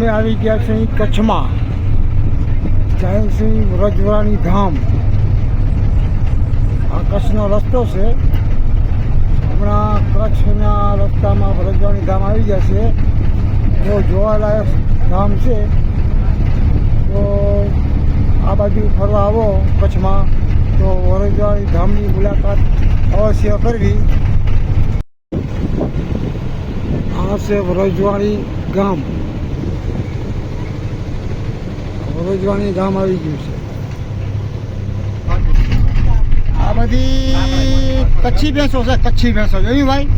અમે આવી ગયા છીએ કચ્છમાં. જયસિંહ વ્રજવાણી ધામ. આ કચ્છનો રસ્તો છે. હમણાં કચ્છના રસ્તામાં વ્રજવાણી ધામ આવી ગયા છે. બહુ જોવાલાયક ધામ છે, તો આ બાજુ ફરવા આવો કચ્છમાં. તો વ્રજવાણી ધામની મુલાકાત અવશ્ય કરવી. આ છે રજવાણી ગામ. વ્રજવાણી ગામ આવી ગયું છે. આ બધી કચ્છી ભેંસો છે, કચ્છી ભેંસો જોયું ભાઈ?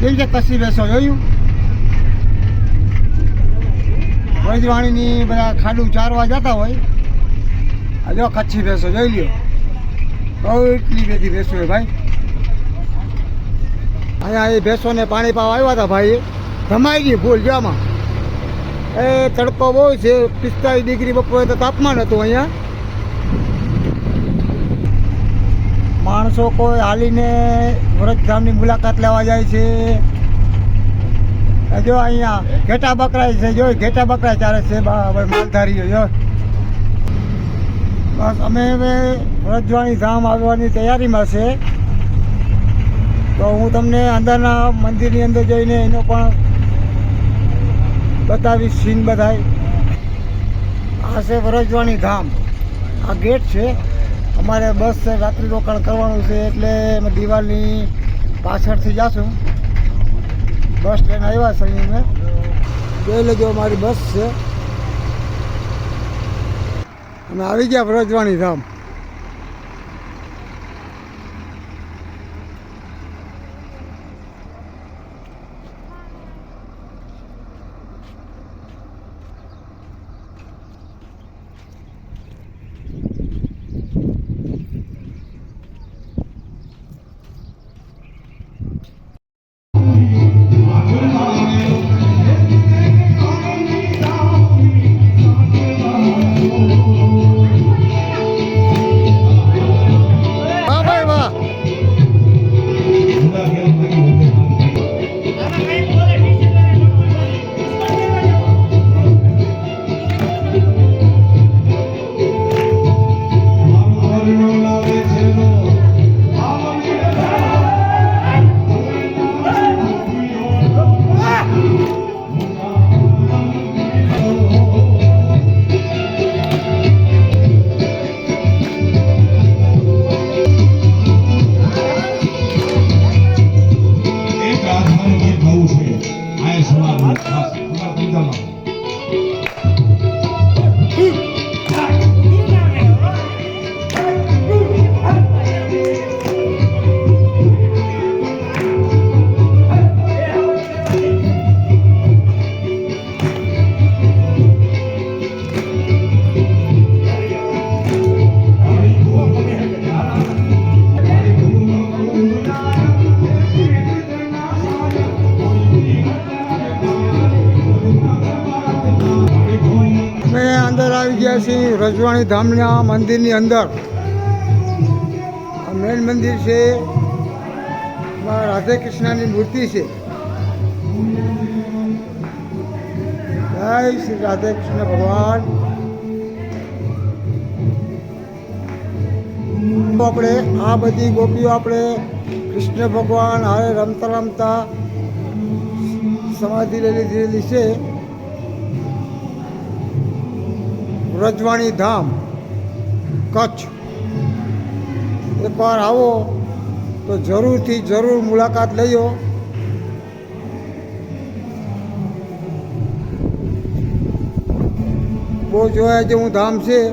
કેવી છે કચ્છી ભેંસો જોયું? વજવાણીની બધા ખાડું ચારવા જતા હોય. આ જો કચ્છી ભેંસો જોઈ લ્યો. બહુ એટલી બધી ભેંસો છે ભાઈ. અહીંયા એ ભેંસોને પાણી પાવા આવ્યા હતા ભાઈ ધમાઈ ગઈ ફૂલ જામાં એ તડકો બહુ છે, પિસ્તાલીસ ડિગ્રી બપોરે તો તાપમાન હતું અહીંયા. માણસો કોઈ હાલીને વ્રજધામની મુલાકાત લેવા જાય છે. જો અહીંયા ઘેટા બકરાય છે, જો ઘેટા બકરાય ચાલે છે માલધારીઓ, જો. બસ અમે હવે વ્રજવાણી ધામ આવવાની તૈયારીમાં છે. તો હું તમને અંદરના મંદિરની અંદર જઈને એનો પણ બતાવીશ, સીન બધાય. આ છે વરજવાણી ધામ આ ગેટ છે. અમારે બસ રાત્રિ રોકાણ કરવાનું છે, એટલે અમે દિવાલની પાછળથી જાશું. બસ ટ્રેન આવ્યા છે અહીં અમે. જોઈ લેજો, અમારી બસ છે. અમે આવી ગયા વરજવાણી ધામ. આ છીએ રજવાણી ધામના મંદિરની અંદર આ મેન મંદિર છે. રાધે કૃષ્ણની મૂર્તિ છે. જય શ્રી રાધે કૃષ્ણ ભગવાન. આપણે આ બધી ગોપીઓ આપણે કૃષ્ણ ભગવાન, હારે રમતા રમતા સમાધિ લઈ લીધેલી છે. વ્રજવાણી ધામ, કચ્છ. એકવાર આવો તો જરૂરથી જરૂર મુલાકાત લઈઓ. બહુ જોયા જેવું ધામ છે.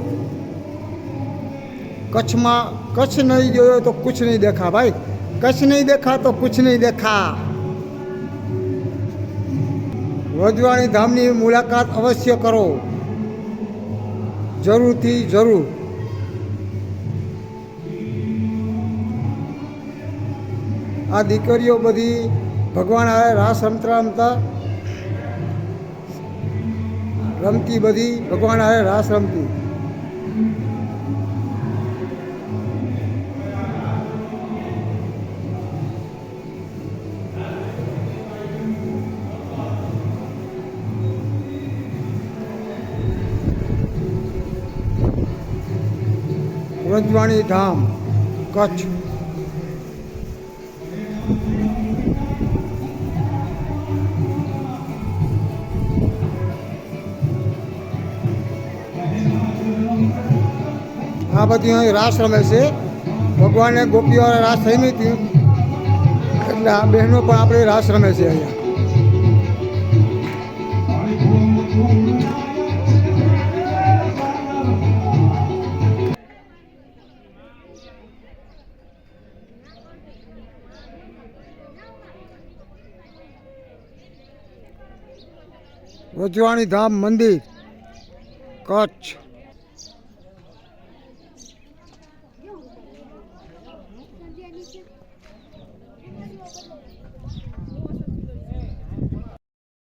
કચ્છમાં કચ્છ નહીં જોયો તો કુછ નહીં દેખા ભાઈ. કચ્છ નહીં દેખા તો કુછ નહીં દેખા. વજવાણી ધામની મુલાકાત અવશ્ય કરો. જરૂરથી જરૂર. આ દીકરીઓ બધી ભગવાન હારે રાસ રમતા રમતા રમતી બધી ભગવાન હારે રાસ રમતી. વ્રજવાણી ધામ કચ્છ આ બધી અહીં રાસ રમે છે. ભગવાને ગોપીઓ રાસ રમી હતી. એટલે આ બહેનો પણ આપણે રાસ રમે છે અહીંયા. રજવાણી ધામ મંદિર કચ્છ.